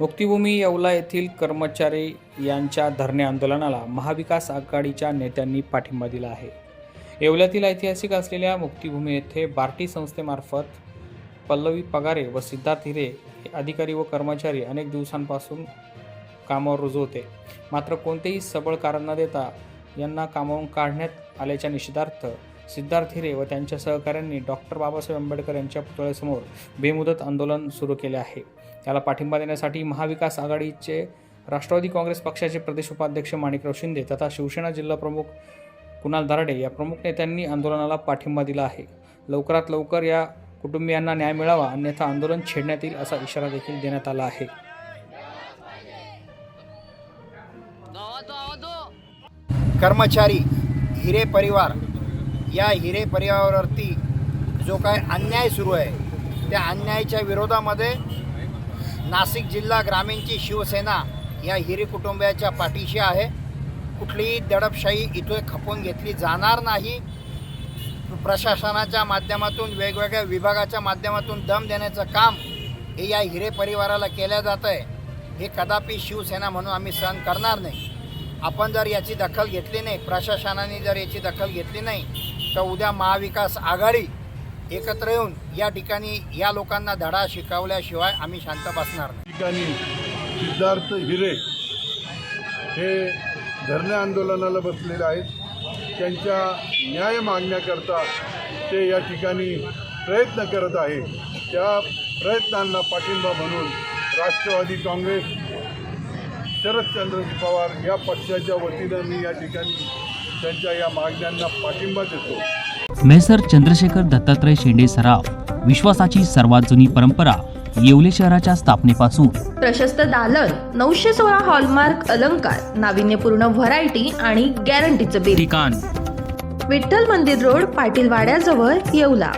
मुक्तिभूमी येवला येथील कर्मचारी यांच्या धरणे आंदोलनाला महाविकास आघाडीच्या नेत्यांनी पाठिंबा दिला आहे. येवल्यातील ऐतिहासिक असलेल्या मुक्तिभूमी येथे बार्टी संस्थेमार्फत पल्लवी पगारे व सिद्धार्थ हिरे हे अधिकारी व कर्मचारी अनेक दिवसांपासून कामावर रुजू होते. मात्र कोणतेही सबळ कारण न देता यांना कामावरून काढण्यात आल्याच्या निषेधार्थ सिद्धार्थ हिरे व त्यांच्या सहकाऱ्यांनी डॉक्टर बाबासाहेब आंबेडकर यांच्या पुतळ्यासमोर बेमुदत आंदोलन सुरू केले आहे. त्याला पाठिंबा देण्यासाठी महाविकास आघाडीचे राष्ट्रवादी काँग्रेस पक्षाचे प्रदेश उपाध्यक्ष माणिकराव शिंदे तथा शिवसेना जिल्हा प्रमुख कुणाल दराडे या प्रमुख नेत्यांनी आंदोलनाला पाठिंबा दिला आहे. लवकरात लवकर या कुटुंबियांना न्याय मिळावा अन्यथा आंदोलन छेडण्यात येईल असा इशारा देखील देण्यात आला आहे. कर्मचारी हिरे परिवार या हिरे परिवारावरती जो काय अन्याय सुरू आहे त्या अन्यायाच्या विरोधामध्ये नाशिक जिल्हा ग्रामीणची शिवसेना या हिरे कुटुंबियाच्या पाठीशी आहे. कुठलीही दडपशाही इथे खपवून घेतली जाणार नाही. प्रशासनाच्या माध्यमातून वेगवेगळ्या विभागाच्या माध्यमातून दम देण्याचं काम हे या हिरे परिवाराला केलं जातं आहे. हे कदापि शिवसेना म्हणून आम्ही सहन करणार नाही. आपण जर याची दखल घेतली नाही प्रशासनाने जर याची दखल घेतली नाही तर उद्या महाविकास आघाडी एकत्र येऊन या ठिकाणी या लोकांना धडा शिकवल्याशिवाय आम्ही शांत बसणार नाही. ठिकाणी सिद्धार्थ हिरे हे धरणे आंदोलनाला बसलेले आहेत. त्यांच्या न्याय मागण्याकरता ते या ठिकाणी प्रयत्न करत आहे. त्या प्रयत्नांना पाठिंबा म्हणून राष्ट्रवादी काँग्रेस शरदचंद्रजी पवार या पक्षाच्या वतीनं मी या ठिकाणी त्यांच्या या मागण्यांना पाठिंबा देतो. मेसर चंद्रशेखर दत्तात्रय शेंडे सराव विश्वासाची सर्वात जुनी परंपरा येवले शहराच्या स्थापनेपासून. प्रशस्त दालन नऊशे सोळा हॉलमार्क अलंकार नाविन्यपूर्ण व्हरायटी आणि गॅरंटीचं बिल ठिकाण. विठ्ठल मंदिर रोड पाटील वाड्याजवळ येवला.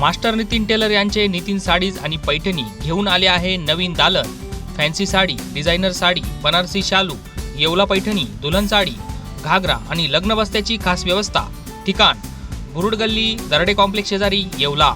मास्टर नितीन टेलर यांचे नितीन साडीज आणि पैठणी घेऊन आले आहे नवीन दालन. फॅन्सी साडी डिझायनर साडी बनारसी शालू येवला पैठणी दुल्हन साडी घागरा आणि लग्न बस्त्याची खास व्यवस्था. ठिकाण. बुरुड गल्ली दरडे कॉम्प्लेक्स शेजारी येवला.